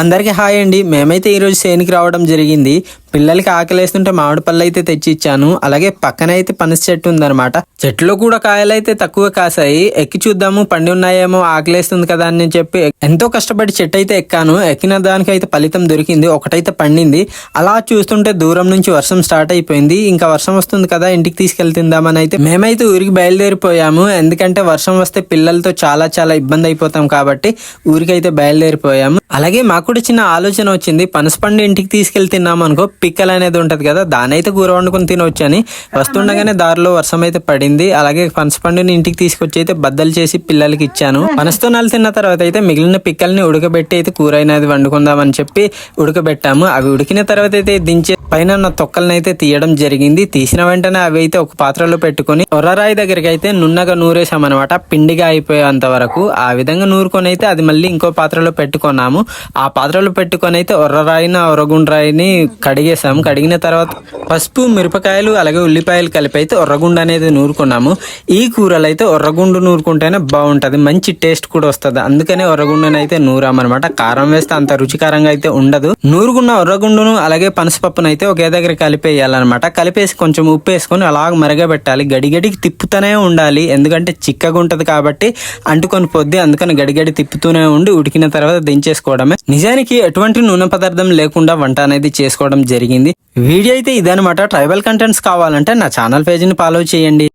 అందరికీ హాయ్ అండి. మేమైతే ఈరోజు సేనికి రావడం జరిగింది. పిల్లలకి ఆకలేస్తుంటే మామిడి పళ్ళు అయితే తెచ్చి ఇచ్చాను అలాగే పక్కన అయితే పనస చెట్టు ఉందన్నమాట. చెట్లో కూడా కాయలు అయితే తక్కువ కాసాయి. ఎక్కి చూద్దాము. పండి ఉన్నాయేమో ఆకలేస్తుంది కదా అని చెప్పి ఎంతో కష్టపడి చెట్టు అయితే ఎక్కాను. ఎక్కిన దానికి అయితే ఫలితం దొరికింది. ఒకటైతే పండింది. అలా చూస్తుంటే దూరం నుంచి వర్షం స్టార్ట్ అయిపోయింది. ఇంకా వర్షం వస్తుంది కదా ఇంటికి తీసుకెళ్తుందామని అయితే మేమైతే ఊరికి బయలుదేరిపోయాము. ఎందుకంటే వర్షం వస్తే పిల్లలతో చాలా చాలా ఇబ్బంది అయిపోతాం కాబట్టి ఊరికైతే బయలుదేరిపోయాము. అలాగే మాకు కూడా చిన్న ఆలోచన వచ్చింది. పనసపండు ఇంటికి తీసుకెళ్ళి తిన్నాం అనుకో పిక్కల్ అనేది ఉంటది కదా దాని అయితే కూర వండుకొని తినవచ్చు అని. వస్తుండగానే దారిలో వర్షం అయితే పడింది. అలాగే పనసపండుని ఇంటికి తీసుకొచ్చి అయితే బద్దలు చేసి పిల్లలకి ఇచ్చాను. పనసతోనాలు తిన్న తర్వాత అయితే మిగిలిన పిక్కల్ని ఉడకబెట్టి అయితే కూర అయినది వండుకుందామని చెప్పి ఉడకబెట్టాము. అవి ఉడికిన తర్వాత అయితే దించే పైన ఉన్న తొక్కలను అయితే తీయడం జరిగింది. తీసిన వెంటనే అవి అయితే ఒక పాత్రలో పెట్టుకొని ఒర్రరాయి దగ్గరికి అయితే నున్నగా నూరేసామన్నమాట పిండిగా అయిపోయేంత వరకు ఆ విధంగా నూరుకొని అయితే అది మళ్ళీ ఇంకో పాత్రలో పెట్టుకున్నాము. ఆ పాత్రలో పెట్టుకొని అయితే ఒర్రరాయిని ఒర్రగుండ్రాయిని కడిగేసాము కడిగిన తర్వాత పసుపు మిరపకాయలు అలాగే ఉల్లిపాయలు కలిపి అయితే ఒర్రగుండు అనేది నూరుకున్నాము. ఈ కూరలు అయితే ఒర్రగుండు నూరుకుంటేనే బాగుంటుంది. మంచి టేస్ట్ కూడా వస్తుంది. అందుకనే ఒర్రగుండుని అయితే నూరామన్నమాట. కారం వేస్తే అంత రుచికరంగా అయితే ఉండదు. నూరుకున్న ఒర్రగుండును అలాగే పనసపప్పును అయితే ఒకే దగ్గర కలిపేయాలన్నమాట. కలిపేసి కొంచెం ఉప్పు వేసుకొని అలాగ మరగబెట్టాలి. గడిగడికి తిప్పుతూనే ఉండాలి. ఎందుకంటే చిక్కగా ఉంటుంది కాబట్టి అంటుకొని పొద్ది అందుకని గడిగడి తిప్పుతూనే ఉండి ఉడికిన తర్వాత దించేసుకోవడమే. నిజానికి ఎటువంటి నూనె పదార్థం లేకుండా వంట అనేది చేసుకోవడం జరిగింది. వీడియో అయితే ఇదనమాట ట్రైబల్ కంటెంట్స్ కావాలంటే నా ఛానల్ పేజీని ఫాలో చేయండి.